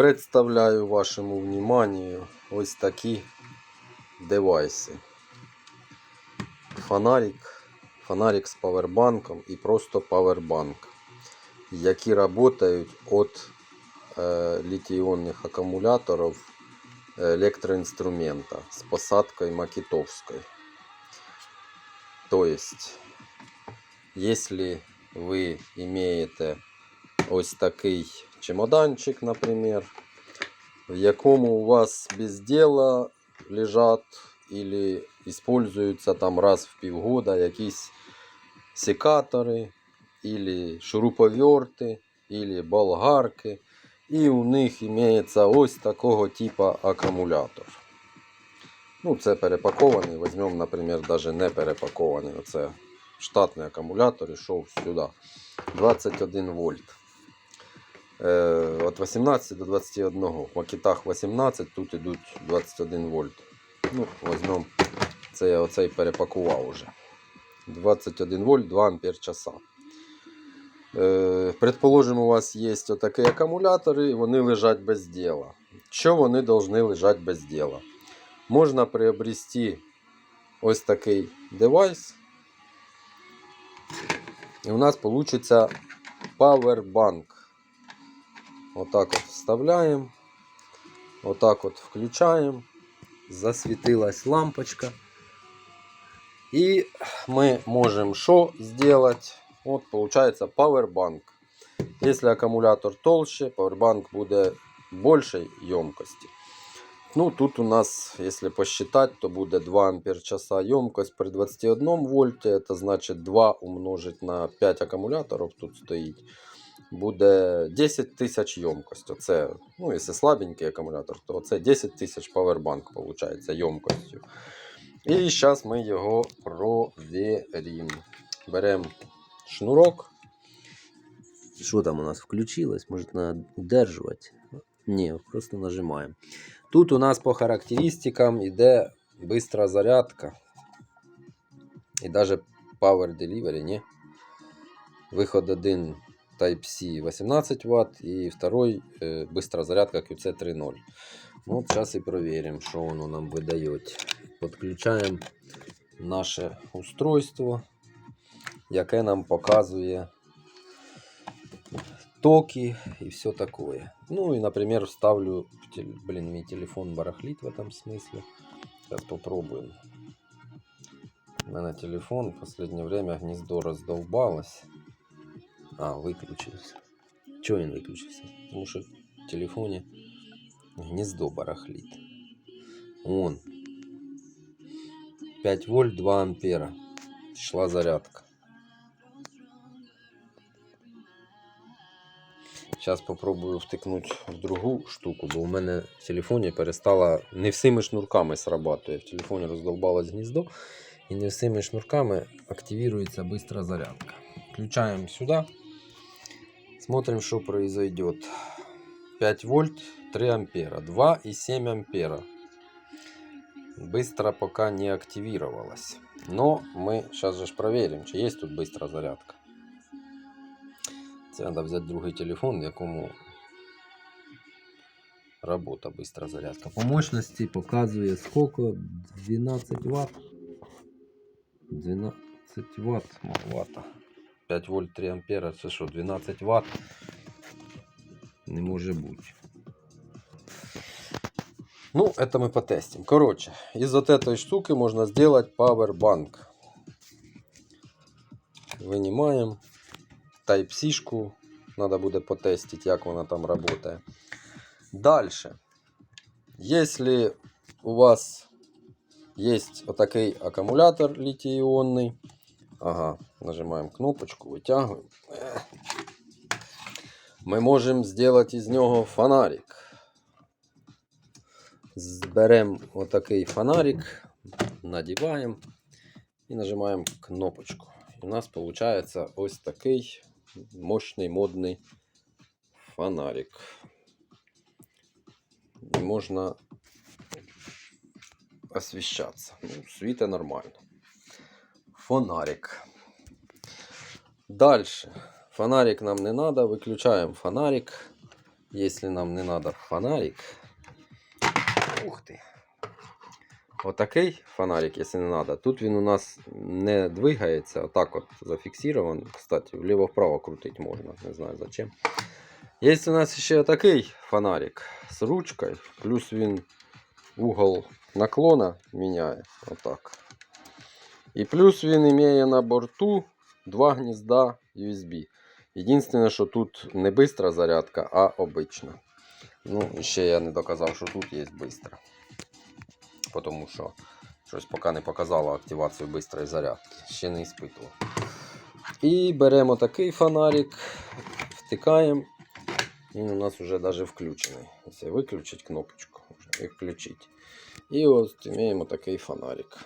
Представляю вашому вниманию ось такі девайси. Фонарик, фонарик з павербанком і просто павербанк, які працюють від е, літій-іонних акумуляторів електроінструмента з посадкою макітовською. То есть, если ви имеете ось такий чемоданчик, например, в якому у вас без дела лежат или используются там раз в півгода якісь секатори, или шуруповерти, или болгарки, і у них імеється ось такого типа акумулятор. Ну, це перепакований. Візьмемо, наприклад, навіть не перепакований. Оце штатний акумулятор йшов сюди. 21 вольт. Е, От 18 до 21. В макетах 18, тут йдуть 21 вольт. Ну, візьмемо, це я оцей перепакував уже. 21 вольт, 2 ампер часа. Е, Предположимо, у вас є отакі акумулятори, вони лежать без діла. Що вони повинні лежати без діла? Можна приобрести ось такий девайс. І у нас получится Powerbank. Отак от вставляємо. Отак от включаємо. Засвітилась лампочка. І ми можемо що зробити? От получается Powerbank. Если аккумулятор толще, Powerbank буде більшої ємкості. Ну, тут у нас, если посчитать, то будет 2 ампер часа емкость при 21 вольте. Это значит 2 умножить на 5 аккумуляторов тут стоит. Буде 10 тисяч ємкость. Оце, ну, якщо слабенький акумулятор, то це 10 тисяч павербанк получается ємкостю. І зараз ми його провіримо. Беремо шнурок. Что там у нас включилось? Может, надо удерживать? Не, просто нажимаем. Тут у нас по характеристикам йде бистра зарядка. І даже Power Delivery, не? Виход один Type-C 18 Вт і второй е, бистра зарядка QC 3.0. Ну, от зараз і перевіримо, що воно нам видає. Підключаємо наше устройство, яке нам показує токи и все такое. Ну и, например, вставлю, в теле- блин, мой телефон барахлит в этом смысле. Сейчас попробуем. У меня телефон в последнее время гнездо раздолбалось. А, выключился. Чего он выключился? Потому что в телефоне гнездо барахлит. Вон. 5 вольт 2 ампера. Шла зарядка. Зараз попробую втикнути в другу штуку, бо у мене в телефоні перестала не всіми шнурками срабатує. В телефоні роздолбалось гніздо, і не всіми шнурками активується бистра зарядка. Включаємо сюди. Смотрим, що произойдет. 5 вольт, 3 ампера, 2,7 ампера. Быстро пока не активировалась. Но мы сейчас же проверим, чи есть тут быстрая зарядка. Це треба взяти другий телефон, в якому робота бистра зарядка. По мощности показывает сколько? 12 ватт. 12 ватт. Маловато. 5 вольт 3 ампера, це що, 12 ватт? Не может быть. Ну, это мы потестим. Короче, из вот этой штуки можно сделать Powerbank. Вынимаем. Type-C-шку. Надо буде потестить, як вона там работает. Дальше. Если у вас есть вот такой аккумулятор литий-ионный, ага, нажимаем кнопочку, вытягиваем. Ех. Мы можем сделать из него фонарик. Зберемо отакий фонарик, надіваємо і нажимаємо кнопочку. І у нас виходить ось такий мощний модний фонарик. Можна освіщатися. Ну, світе нормально. Фонарик. Далі. Фонарик нам не треба, виключаємо фонарик. если нам не надо фонарик. Ух ти. Отакий фонарик, якщо не надо. Тут він у нас не двигається, отак от зафіксирован. Кстати, вліво-вправо крутить можна, не знаю зачем. Є у нас ще такий фонарик з ручкою, плюс він угол наклона міняє. Отак. І плюс він має на борту два гнізда USB. Єдине, що тут не бистра зарядка, а обична. Ну, ще я не доказав, що тут є бистра. Тому що щось поки не показало активацію бистрої зарядки. Ще не іспитував. І беремо такий фонарик, втикаємо. Він у нас вже навіть включений. Ось виключить кнопочку і включить. І ось маємо такий фонарик.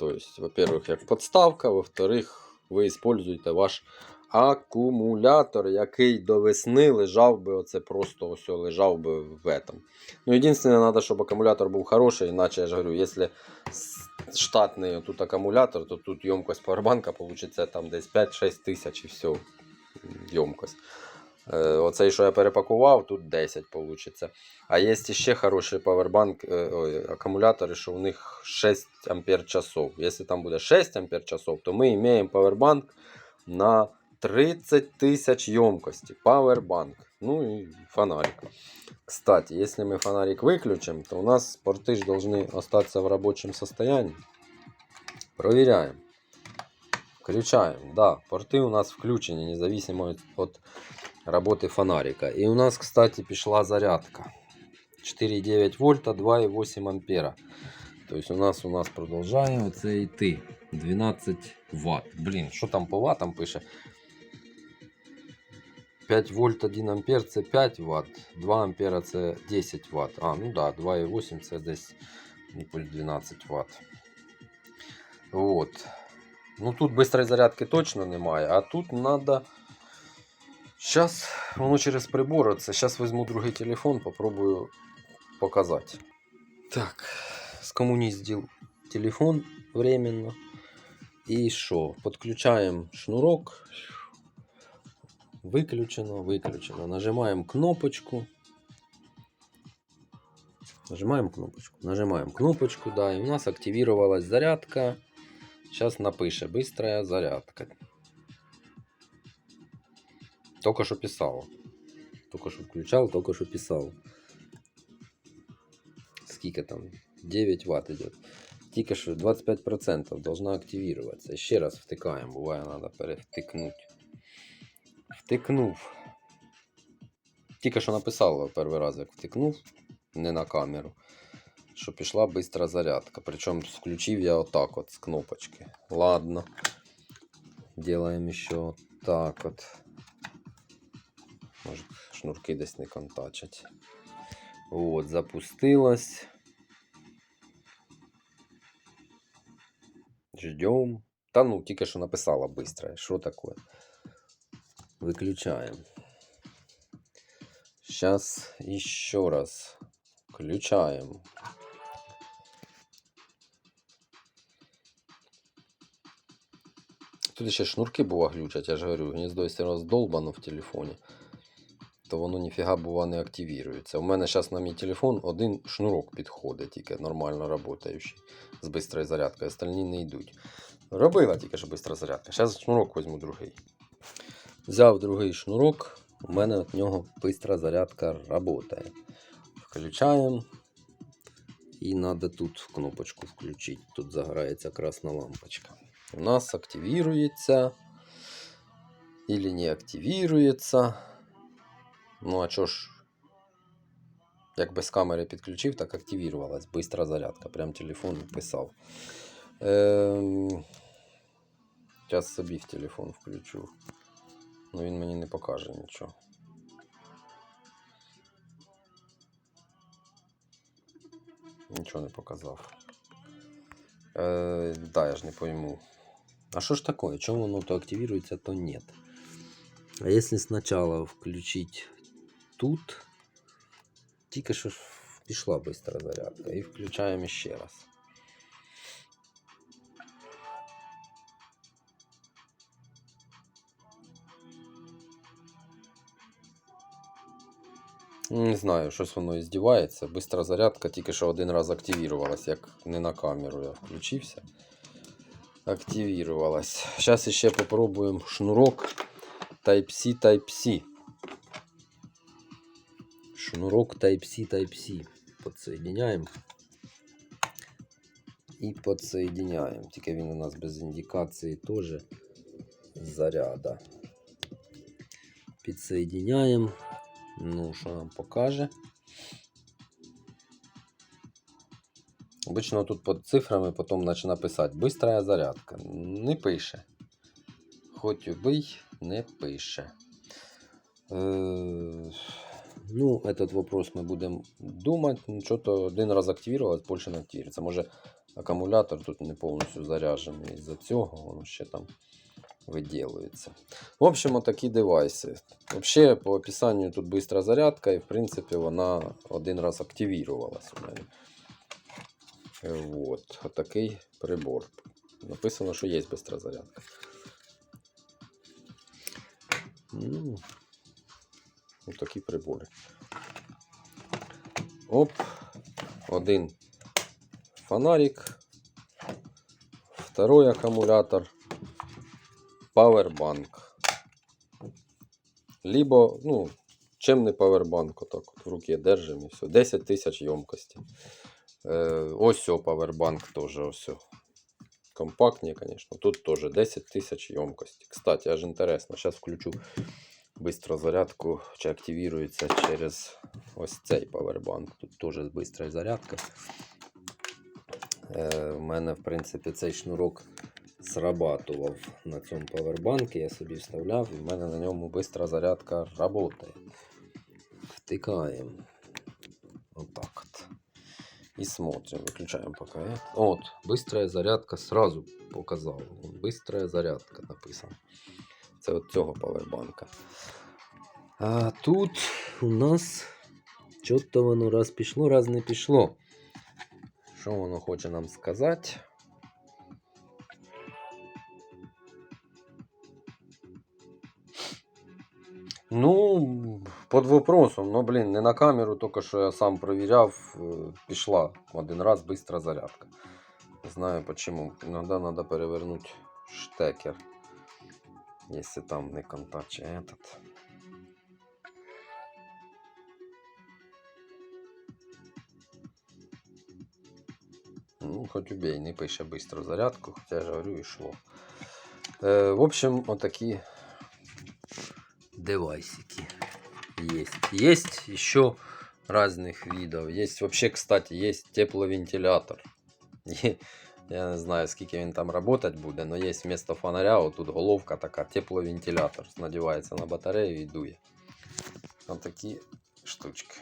Тобто, во-первых, як подставка, во-вторых, ви використовуєте ваш акумулятор, який до весни лежав би, оце просто ось лежав би в этом. Ну, єдине, треба, щоб акумулятор був хороший, іначе я ж говорю, якщо с- штатний тут акумулятор, то тут ємкость павербанка получиться там десь 5-6 тисяч і все. Ємкость. Е, Оцей, що я перепакував, тут 10 вийде. А є ще хороший павербанк, е, ой, акумулятори, що у них 6 ампер часов. Якщо там буде 6 ампер часов, то ми маємо павербанк на 30 тисяч ємкості. Павербанк. Ну і фонарик. Кстати, если мы фонарик выключим, то у нас порты ж должны остаться в рабочем состоянии. Проверяем. Включаем. Да, порты у нас включены, независимо от, от работы фонарика. И у нас, кстати, пішла зарядка. 4,9 вольта, 2,8 ампера. То есть у нас у нас продовжує оце йти. 12 ватт. Блін, що там по ваттам пише? 5 вольт 1 ампер це 5 ватт, 2 ампера це 10 ватт. А, ну да, 2,8 це десь ну, пуль 12 ватт. Вот. Ну тут быстрої зарядки точно немає, а тут надо. Сейчас воно через прибор. Це зараз візьму другий телефон, попробую показати. Так, скомуніздив телефон временно. І що? Підключаємо шнурок. Виключено, виключено. Нажимаємо кнопочку. Нажимаем кнопочку. Нажимаем кнопочку, да, и у нас активировалась зарядка. Сейчас напише быстрая зарядка. Только что писал. Только что включал, только что писал. Сколько там? 9 ватт идет. Тільки що 25% должна активироваться. Ще раз втикаємо, буває, треба перевтикнути. Втикнув. Тільки що написало перший раз, як втикнув, не на камеру, що пішла бистра зарядка. Причому включив я отак от з кнопочки. Ладно. Делаем ще так от. Шнурки десь не контачать. От, запустилась. Ждем. Та ну, тільки що написала быстро. Що таке? Выключаем. Сейчас еще раз включаем. Тут ще шнурки бува глючать, я ж говорю, гніздо якщо роздолбано в телефоні, то воно ніфіга бува не активірується. У мене зараз на мій телефон один шнурок підходить, тільки нормально працюючий з бистрою зарядкою, остальні не йдуть. Робила тільки що бистра зарядка. Зараз шнурок візьму другий. Взяв другий шнурок, у мене від нього бистра зарядка працює. Включаємо. І треба тут кнопочку включити. Тут загорається красна лампочка. У нас активірується. Или не активірується. Ну, а чого ж? Як без камери підключив, так активувалась. Бистра зарядка. Прям телефон писав. Ем... Зараз собі в телефон включу. Ну він мені не покаже нічого. Нічого не показав. Е, да, я ж не пойму. А що ж такое? Чому воно то активируется, то нет? А если сначала включить тут, тільки що ж пішла быстро зарядка. І включаємо ще раз. Не знаю, щось воно і здівається. Бистра зарядка тільки що один раз активірувалась, як не на камеру я включився. Активірувалась. Зараз ще попробуємо шнурок Type-C Type-C. Шнурок Type-C Type-C. Подсоединяємо. І підсоєдиняємо. Тільки він у нас без індикації теж заряда. Підсоединяємо. Ну, що нам покаже. Обично тут під цифрами потім наче написати бистрая зарядка. Не пише. Хоч убий, не пише. Е, ну, этот вопрос ми будемо думати. Ну, що-то один раз активувалось, більше не активується. Може акумулятор тут не повністю заряджений. Із-за цього воно ще там виділується. В общем, такі девайси. Вообще, по описанню тут бистра зарядка, і в принципі вона один раз активувалась у мене. Вот, отакий прибор. Написано, що є бистра зарядка. Ну, ось такі прибори. Оп, один фонарик, второй аккумулятор, павербанк. Либо, ну, чем не павербанк, отак от в руки держимо і все. 10 тисяч ємкості. Е, ось о павербанк теж ось. о. Звісно. Тут теж 10 тисяч ємкості. Кстати, аж інтересно. Зараз включу бистро зарядку, чи активірується через ось цей павербанк. Тут теж бистра зарядка. Е, у мене, в принципі, цей шнурок срабатував на цьому павербанку. Я собі вставляв, і в мене на ньому бистра зарядка працює. Втикаємо. Отак от. І смотрим, выключаем пока. э. Вот, быстрая зарядка сразу показал. Вон, Быстрая зарядка написано. Це от цього павербанка. А тут у нас що-то воно раз пішло, раз не пішло. Що воно хоче нам сказати? Ну, під вопросом, ну блін, не на камеру, тільки що я сам провіряв, е, пішла один раз бистра зарядка. Не знаю почему. Иногда надо перевернуть штекер Если там не контакт чи этот. Ну, хоть убей, не пише быстро зарядку, хотя я же говорю, и шло. Е, в общем, отакі Девайсики. есть. Есть еще разных видов. Есть вообще, кстати, есть тепловентилятор. Я не знаю, скільки він там працювати буде, але є вмісто фонаря, отут тут головка така, тепловентилятор. Надівається на батарею і дує. Ось такі штучки.